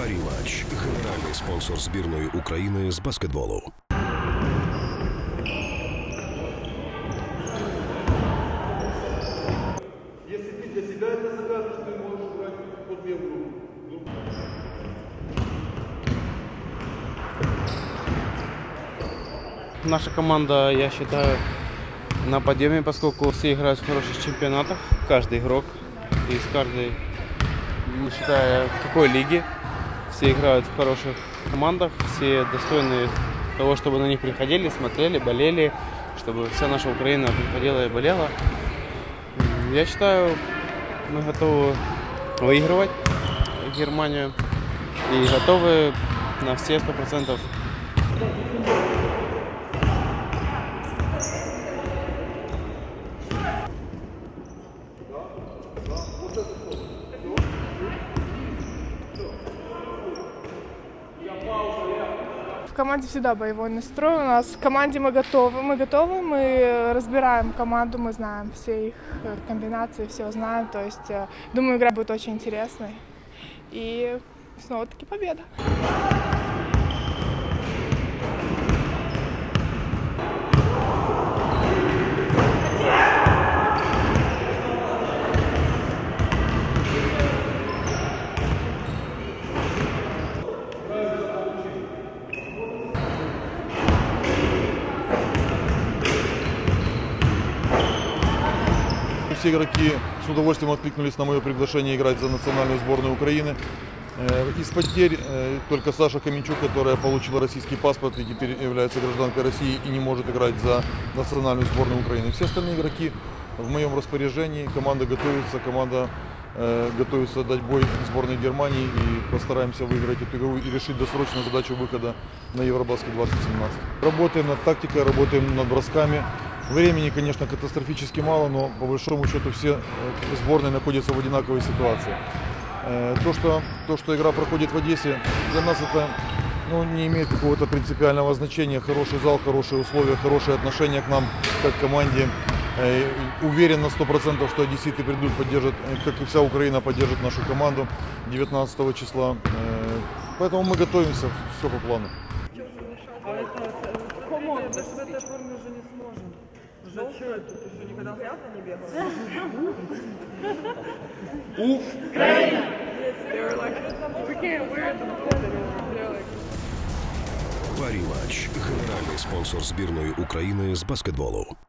Парімач генеральний спонсор збірної України з баскетболу. Если ты для себя это закажешь, ты можешь брать под первую. Наша команда, я считаю, на подъеме, поскольку все играют в хороших чемпионатах, каждый игрок из каждой, не считая какой лиги, все играют в хороших командах, все достойны того, чтобы на них приходили, смотрели, болели, чтобы вся наша Украина приходила и болела. Я считаю, мы готовы выигрывать Германию и готовы на все сто процентов команде всегда боевой настрой. У нас в команде мы готовы. Мы готовы, мы разбираем команду, мы знаем все их э, комбинации, все знаем. То есть, э, думаю, игра будет очень интересной. И снова-таки победа. Все игроки с удовольствием откликнулись на мое приглашение играть за национальную сборную Украины. Э, Из потерь э, только Саша Каменчук, которая получила российский паспорт и теперь является гражданкой России и не может играть за национальную сборную Украины. Все остальные игроки в моем распоряжении. Команда готовится, команда э, готовится дать бой сборной Германии и постараемся выиграть эту игру и решить досрочную задачу выхода на Евробаскет 2017. Работаем над тактикой, работаем над бросками. Времени, конечно, катастрофически мало, но по большому счету все э, сборные находятся в одинаковой ситуации. Э, То что, то, что игра проходит в Одессе, для нас это ну, не имеет какого-то принципиального значения. Хороший зал, хорошие условия, хорошие отношения к нам, как к команде. Э, Уверен на 100%, что одесситы придут, поддержат, как и вся Украина поддержит нашу команду 19 числа. Поэтому мы готовимся, все по плану. Парімач генеральний спонсор збірної України з баскетболу.